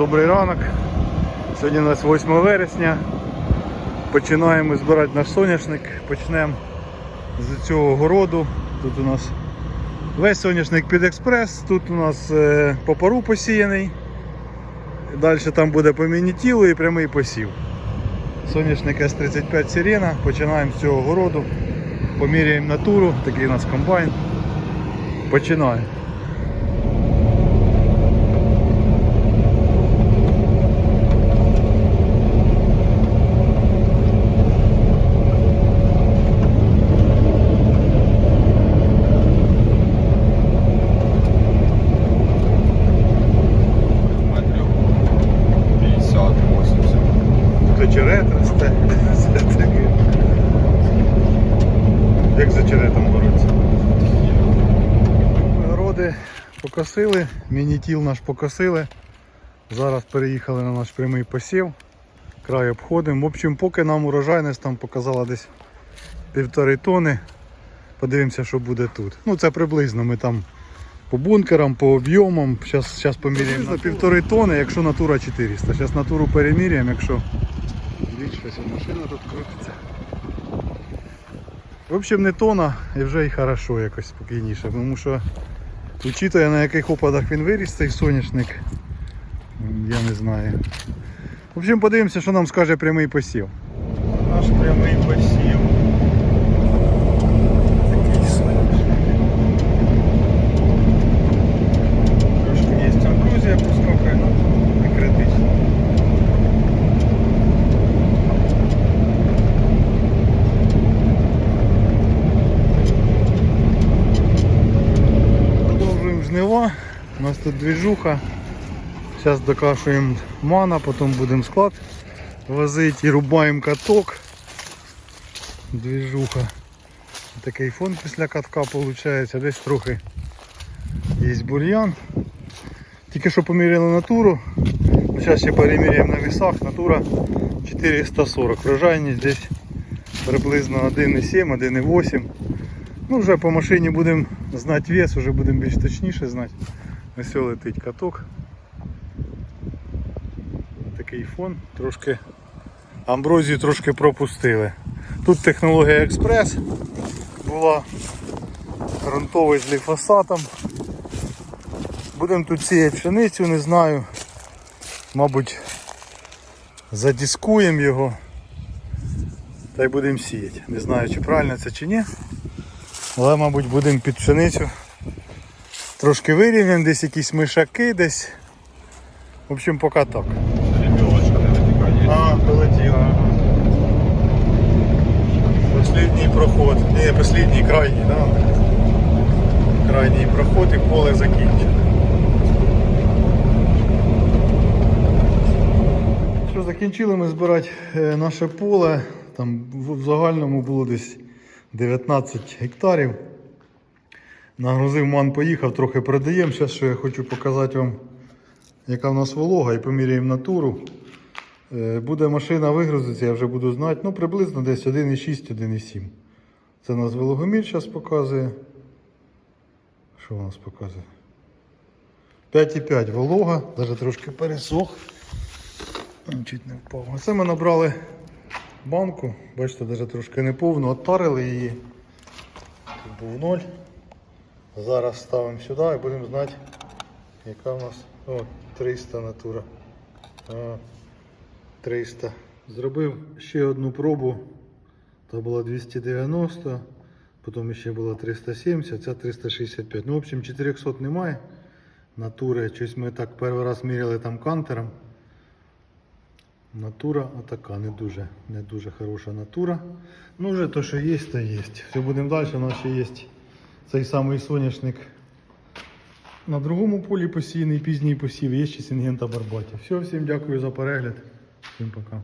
Добрий ранок. Сьогодні у нас 8 вересня. Починаємо збирати наш соняшник. Почнемо з цього городу. Тут у нас весь соняшник під експрес. Тут у нас е, посіяний. Далі там буде по мінітілу і прямий посів. Соняшник С35 Сирена. Починаємо з цього городу. Поміряємо натуру. Такий у нас комбайн. Починаємо. Як за черетом бороться? Городи покосили, мінітіл наш покосили. Зараз переїхали на наш прямий посів. Край обходимо. В общем, поки нам урожайність там показала десь півтори тони. Подивимося, що буде тут. Ну це приблизно ми там по бункерам, по об'ємам. Зараз, зараз поміряємо. на півтори тони, якщо натура 400. Зараз натуру переміряємо, якщо більше машина тут крутиться. В общем, не тона і вже і хорошо якось спокійніше, тому що учитывая на яких опадах він виріс цей соняшник, я не знаю. В общем, подивимося, що нам скаже прямий посів. Наш прямий посів. Такий соняшник. Трошки є амбрузія проскокає, але не критично. Продовжуємо жнива. У нас тут двіжуха. Зараз докашуємо мана, потім будемо склад возити і рубаємо каток. Двіжуха. Такий фон після катка виходить, десь трохи є бур'ян. Тільки що поміряли натуру. Зараз ще переміряємо на вісах. Натура 440. Врожайність десь приблизно 1,7, 1,8. Ну вже по машині будемо знати вес, вже будемо більш точніше знати. Ось летить каток. Такий фон. Трошки амброзію трошки пропустили. Тут технологія експрес була ґрунтовий з ліфосатом. Будемо тут сіяти пшеницю, не знаю. Мабуть, задіскуємо його та й будемо сіяти. Не знаю, чи правильно це чи ні. Але, мабуть, будемо під пшеницю. Трошки вирівняємо, десь якісь мишаки десь. В общем, поки так. А, полетіла. Ага. Последній проход. Ні, последній крайній, да? Крайній проход і поле закінчено. Що, закінчили ми збирати е, наше поле. Там в загальному було десь 19 гектарів. Нагрузив ман, поїхав, трохи продаємо. Зараз що я хочу показати вам, яка в нас волога, і поміряємо натуру. Е, Буде машина вигрузитися, я вже буду знати. Ну, приблизно десь 1,6, 1,7. Це у нас вологомір зараз показує. Що у нас показує? 5,5 волога, навіть трошки пересох. Чуть не впав. Це ми набрали банку, бачите, навіть трошки не повну, отпарили її. Тут був 0. Зараз ставимо сюди і будемо знати, яка в нас. О, 300 натура. А, 300. Зробив ще одну пробу. Та була 290, потім ще була 370, ця 365. Ну, в общем, 400 немає. Натури. Щось ми так перший раз міряли там кантером. Натура отака, не дуже, не дуже хороша натура. Ну, вже то, що є, то є. Все, будемо далі. У нас ще є цей самий соняшник на другому полі посіяний пізній посів, є ще Сінгента Барбаті. Все, всім дякую за перегляд. Всім пока.